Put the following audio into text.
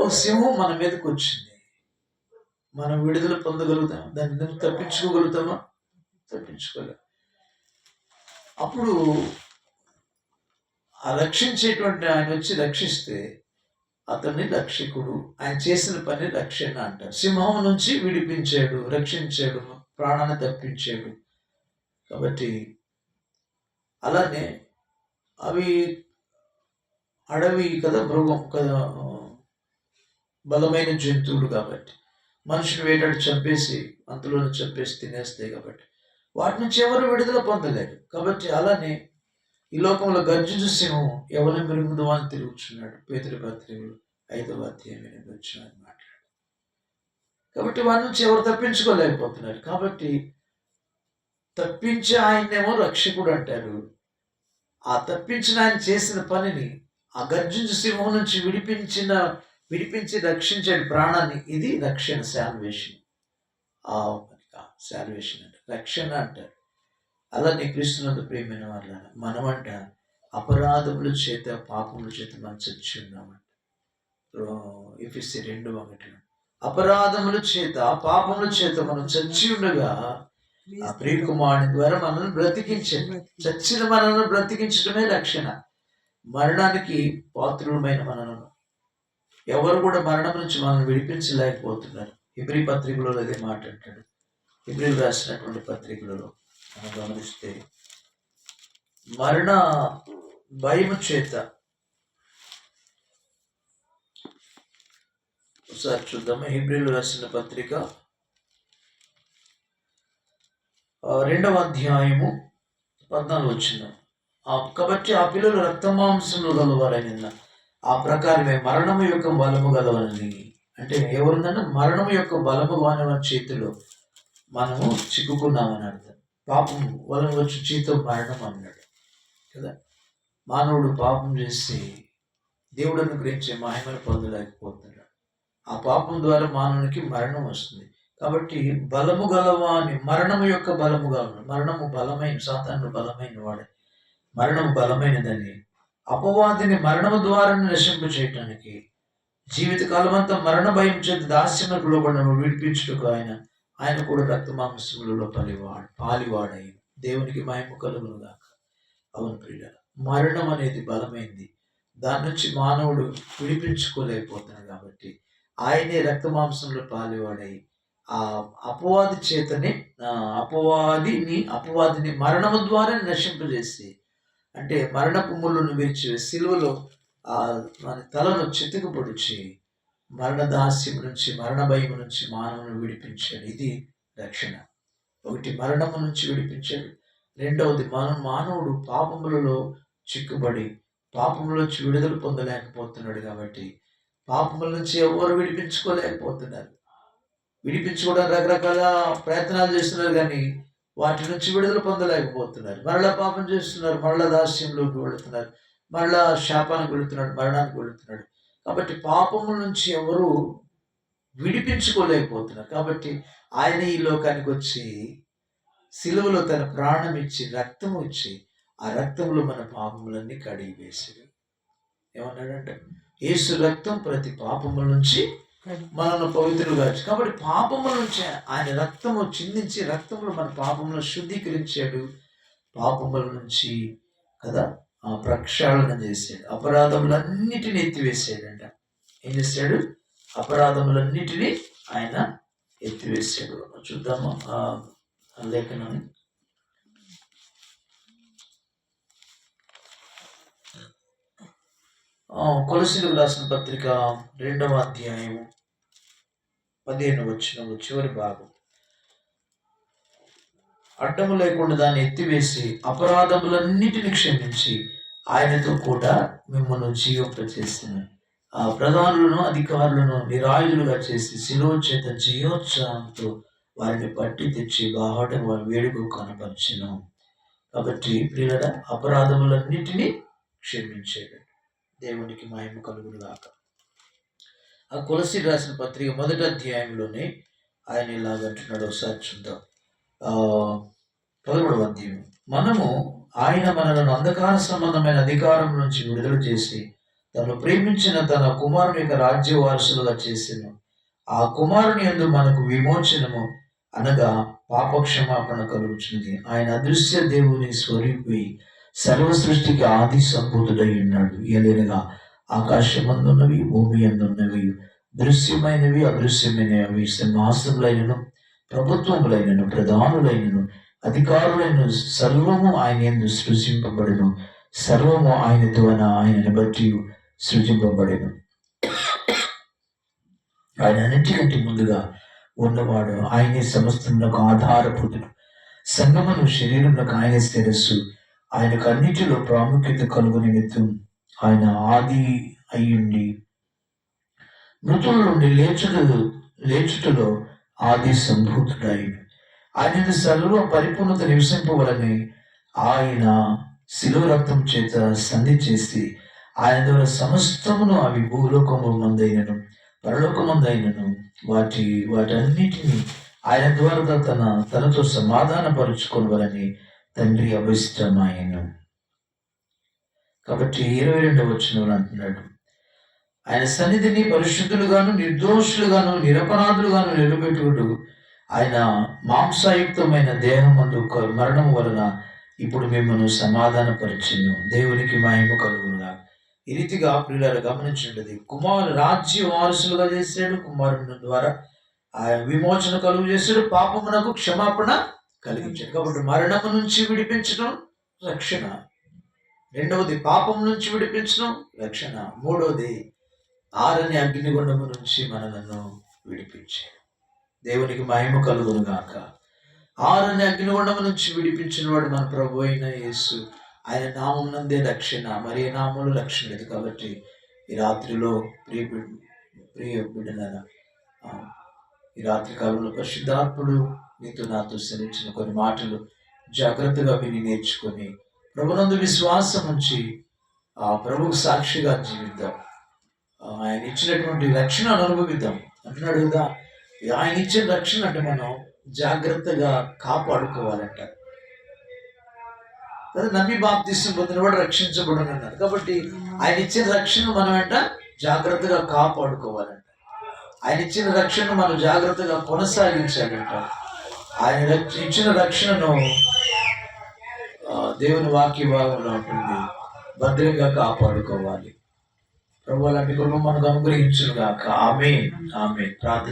ఓ సింహం మన మీదకి వచ్చింది. మనం విడుదల పొందగలుగుతాం దాన్ని నుంచి తప్పించుకోగలుగుతామా తప్పించుకోలేం అప్పుడు ఆ రక్షించేటువంటి ఆయన వచ్చి రక్షిస్తే అతన్ని రక్షకుడు ఆయన చేసిన పని రక్షణ అంటారు. సింహం నుంచి విడిపించాడు రక్షించాడు ప్రాణాన్ని తప్పించాడు. కాబట్టి అలానే అవి అడవి కదా మృగం కదా బలమైన జంతువులు కాబట్టి. మనుషులు వేటాడు చంపేసి అంతలోనే చంపేసి తినేస్తాయి కాబట్టి. వాటి నుంచి ఎవరు విడుదల పొందలేరు. కాబట్టి అలానే ఈ లోకంలో గర్జించు సింహం ఎవరిని మెరుగుదో అని తిరుగుతున్నాడు పేదరి ఐదవ అధ్యాయం ఎనిమిది వచ్చిన మాట్లాడు కాబట్టి వాటి నుంచి ఎవరు తప్పించుకోలేకపోతున్నారు? కాబట్టి తప్పించే ఆయన్నేమో రక్షకుడు అంటారు. ఆ తప్పించిన ఆయన చేసిన పనిని ఆ గర్జించు సింహం నుంచి విడిపించిన విడిపించి రక్షించే ప్రాణాన్ని. ఇది రక్షణ శాల్వేషన్ ఆ శాల్వేషన్ అంటే రక్షణ అంటారు. అలానే క్రీస్తునందు ప్రేమైన వాళ్ళ మనమంట అపరాధముల చేత పాపముల చేత మనం చచ్చి ఉన్నామంట ఎఫ్ఎస్సి రెండు ఒకటి. అపరాధముల చేత పాపముల చేత మనం చచ్చి ఉండగా ఆ ప్రియకుమారుని ద్వారా మనల్ని బ్రతికించండి. చచ్చిన మనల్ని బ్రతికించడమే రక్షణ. మరణానికి పాత్రులమైన మనలను ఎవరు కూడా మరణం నుంచి మనల్ని విడిపించలేకపోతున్నారు. ఇబ్రి పత్రికలో అదే మాట అంటాడు. హిబ్రి రాసినటువంటి పత్రికలలో మనం గమనిస్తే మరణ భయము చేత ఒకసారి చూద్దాము. హిబ్రిలు రాసిన పత్రిక రెండవ అధ్యాయము పద్నాలుగు వచ్చిన కాబట్టి ఆ పిల్లలు రక్తమాంసములు నిన్న ఆ ప్రకారమే మరణము యొక్క బలము గలవని అంటే ఎవరిదన్నా మరణము యొక్క బలము వాని చేతిలో మనము చిక్కుకున్నామని అర్థం. పాపం వలన వచ్చి చేతితో మరణం అన్నాడు. కదా? మానవుడు పాపం చేసి దేవుడు అనుగ్రహించే మహిమను పొందలేకపోతున్నాడు. ఆ పాపం ద్వారా మానవునికి మరణం వస్తుంది. కాబట్టి బలము గలవాని మరణము యొక్క బలము గలవాని మరణము బలమైన సాతాను బలమైన వాడే. మరణం బలమైనదని అపవాదిని మరణము ద్వారా నశింప చేయటానికి జీవితకాలం అంతా మరణ భయం చేతి దాస్యములకు లోబడిన విడిపించుటకు ఆయన ఆయన కూడా రక్తమాంసములలో పలివాడు పాలివాడై దేవునికి మహిమ కలుగును గాక. అవును ప్రియుల మరణం అనేది బలమైంది. దాని నుంచి మానవుడు విడిపించుకోలేకపోతున్నాడు కాబట్టి ఆయనే రక్తమాంసంలో పాలివాడై ఆ అపవాది చేతనే అపవాదిని అపవాదిని మరణము ద్వారా నశింపజేసి అంటే మరణపు ముళ్ళును విరిచి సిలువలో ఆ మన తలను చితుకుపొడిచి మరణ దాస్యం నుంచి మరణ భయం నుంచి మానవుని విడిపించాడు. ఇది రక్షణ. ఒకటి మరణము నుంచి విడిపించాడు. రెండవది మనం మానవుడు పాపములలో చిక్కుబడి పాపములోంచి విడుదల పొందలేకపోతున్నాడు కాబట్టి పాపముల నుంచి ఎవరు విడిపించుకోలేకపోతున్నారు? విడిపించుకోవడానికి రకరకాల ప్రయత్నాలు చేస్తున్నారు కానీ వాటి నుంచి విడుదల పొందలేకపోతున్నారు. మరలా పాపం చేస్తున్నారు మరలా దాస్యంలోకి వెళుతున్నారు మరలా శాపానికి వెళుతున్నాడు మరణానికి వెళుతున్నాడు. కాబట్టి పాపముల నుంచి ఎవరు విడిపించుకోలేకపోతున్నారు. కాబట్టి ఆయన ఈ లోకానికి వచ్చి సిలువలో తన ప్రాణం ఇచ్చి రక్తం ఇచ్చి ఆ రక్తంలో మన పాపములన్నీ కడిగి వేసాడు ఏమన్నాడంటే యేసు రక్తం ప్రతి పాపముల నుంచి మనల్ని పవిత్రులుగా కాబట్టి పాపముల నుంచి ఆయన రక్తము చిందించి రక్తములు మన పాపములను శుద్ధీకరించాడు. పాపముల నుంచి కదా ఆ ప్రక్షాళన చేశాడు. అపరాధములన్నిటిని ఎత్తివేసాడంట ఏం చేశాడు? అపరాధములన్నిటినీ ఆయన ఎత్తివేసాడు చూద్దాము? ఆ లేఖనాన్ని. కొలసీలకు రాసిన పత్రిక రెండవ అధ్యాయము పదిహేను వచ్చిన చివరి భాగం. అడ్డము లేకుండా దాన్ని ఎత్తివేసి అపరాధములన్నిటిని క్షమించి ఆయనతో కూడా మిమ్మల్ని జీవింపచేసిన ఆ ప్రధానులను అధికారులను నిరాయులుగా చేసి శిలువ చేత జీవోత్సాహంతో వారిని పట్టి తెచ్చి బాహటం వారి వేడుక కనపరిచిన. కాబట్టి ప్రియుల అపరాధములన్నిటినీ క్షమించాడు దేవునికి మహిమ కలుగునుగాక. ఆ కులసి రాసిన పత్రిక మొదటి అధ్యాయంలోనే ఆయన ఇలాగంటున్నాడు ఒకసారి చూద్దాం. పదమూడవ అధ్యాయం. మనము ఆయన మనలను అంధకార సంబంధమైన అధికారం నుంచి విడుదల చేసి తను ప్రేమించిన తన కుమారుని యొక్క రాజ్య వారసులుగా చేసిన. ఆ కుమారుని యందు మనకు విమోచనము అనగా పాపక్షమాపణ కలుగుతుంది ఆయన అదృశ్య దేవుని స్వరూపి సర్వ సృష్టికి ఆది సంభూతుడై ఉన్నాడు. ఆకాశం ఆకాశమందున్నవి భూమి అందున్నవి దృశ్యమైనవి అదృశ్యమైనవి సింహాసములైనను ప్రభుత్వములైనను ప్రధానులైనను అధికారులైన సర్వము ఆయన ఎందు సృజింపబడను. సర్వము ఆయన ద్వారా ఆయనను బట్టి సృజింపబడను. ఆయన అన్నిటికంటే ముందుగా ఉన్నవాడు ఆయనే సమస్తములకు ఆధారపుతుడు సంగమను శరీరంలో ఆయన శిరస్సు. ఆయనకు అన్నిటిలో ప్రాముఖ్యత కలుగు నిమిత్తం ఆయన ఆది అయ్యుండి. మృతుల నుండి లేచుడు లేచుటలో ఆది సంభూతుడాయి ఆయన సర్వ పరిపూర్ణత నివసింపవలని ఆయన శిలువ రక్తం చేత సంధి చేసి ఆయన ద్వారా సమస్తమును అవి భూలోకము మందైనను పరలోకమందైనను వాటి వాటన్నిటిని ఆయన ద్వారా తన తనతో సమాధానపరుచుకోవాలని తండ్రి అభిష్టమాయను. కాబట్టి ఇరవై రెండవ వచ్చిన అంటున్నాడు. ఆయన సన్నిధిని పరిశుద్ధులుగాను నిర్దోషులుగాను నిరపరాధులుగాను నిలబెట్టుకుంటూ ఆయన మాంసాయుక్తమైన దేహమందు అందు మరణం వలన ఇప్పుడు మిమ్మల్ని సమాధానపరిచింది దేవునికి మహిమ కలుగుగా ఈ రీతిగా ప్రియులారు గమనించినది కుమారు రాజ్య వారసులుగా చేశాడు. కుమారుని ద్వారా ఆయన విమోచన కలుగు చేశాడు పాపమునకు క్షమాపణ కలిగించాడు కాబట్టి మరణము నుంచి విడిపించడం రక్షణ. రెండవది పాపం నుంచి విడిపించడం రక్షణ. మూడవది ఆరని అగ్నిగుండము నుంచి మనలను విడిపించాడు దేవునికి మహిమ కలుగును గాక. ఆరని అగ్నిగుండము నుంచి విడిపించిన వాడు మన ప్రభు అయిన యేసు. ఆయన నామం నందే రక్షణ. మరి నామంలో రక్షణ లేదు కాబట్టి ఈ రాత్రిలో ప్రియ ప్రియ బిడ్డల ఈ రాత్రి కాలంలో పరిశుద్ధాత్ముడు నీతో నాతో సెలవించిన కొన్ని మాటలు జాగ్రత్తగా విని నేర్చుకొని ప్రభునందు విశ్వాసం ఉంచి ఆ ప్రభుకు సాక్షిగా జీవిద్దాం. ఆయన ఇచ్చినటువంటి రక్షణ అనుభవిద్దాం. అంటున్నాడు కదా ఆయన ఇచ్చిన రక్షణ అంటే మనం జాగ్రత్తగా కాపాడుకోవాలంట. కదా నమ్మి బాప్తిష్టం పొందినవాడు రక్షించబడును అన్నారు కాబట్టి ఆయన ఇచ్చిన రక్షణ మనం ఏంట జాగ్రత్తగా కాపాడుకోవాలంట. ఆయన ఇచ్చిన రక్షణను మనం జాగ్రత్తగా కొనసాగించాలంట. ఆయన ఇచ్చిన రక్షణను దేవుని వాక్య భాగంలో ఉంటుంది. భద్రంగా కాపాడుకోవాలి. ప్రభు అలాంటి కృప మనకు అనుగ్రహించుగాక ఆమె ఆమె ప్రార్థన